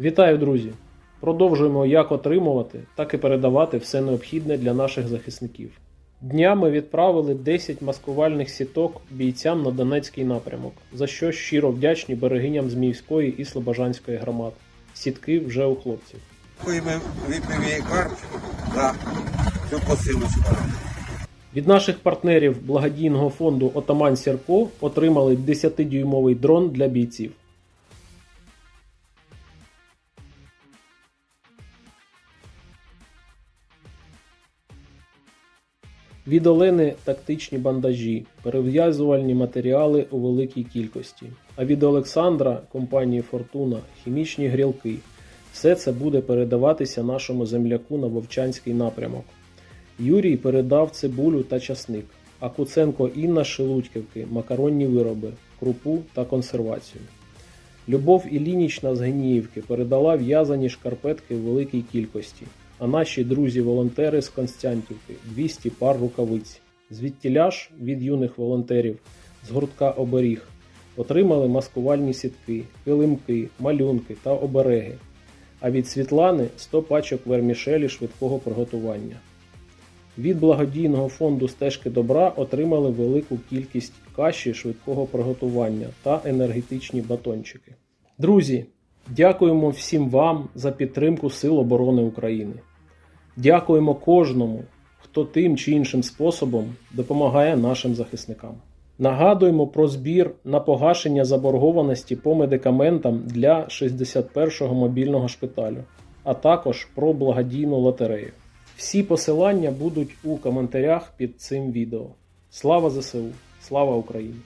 Вітаю, друзі! Продовжуємо як отримувати, так і передавати все необхідне для наших захисників. Днями відправили 10 маскувальних сіток бійцям на Донецький напрямок, за що щиро вдячні берегиням Зміївської і Слобожанської громад. Сітки вже у хлопців. Дякуємо карт за цю посилочку. Від наших партнерів благодійного фонду Отаман Сірко отримали 10-дюймовий дрон для бійців. Від Олени тактичні бандажі, перев'язувальні матеріали у великій кількості. А від Олександра компанії Фортуна хімічні грілки. Все це буде передаватися нашому земляку на Вовчанський напрямок. Юрій передав цибулю та часник, а Куценко Інна Шелудьківки макаронні вироби, крупу та консервацію. Любов Ілінічна з Геніївки передала в'язані шкарпетки в великій кількості, а наші друзі-волонтери з Константівки 200 пар рукавиць. Звідтіля ж від юних волонтерів з гуртка Оберіг отримали маскувальні сітки, килимки, малюнки та обереги. А від Світлани 100 пачок вермішелі швидкого приготування. Від благодійного фонду стежки добра отримали велику кількість каші швидкого приготування та енергетичні батончики. Друзі, дякуємо всім вам за підтримку Сил оборони України. Дякуємо кожному, хто тим чи іншим способом допомагає нашим захисникам. Нагадуємо про збір на погашення заборгованості по медикаментам для 61-го мобільного шпиталю, а також про благодійну лотерею. Всі посилання будуть у коментарях під цим відео. Слава ЗСУ! Слава Україні!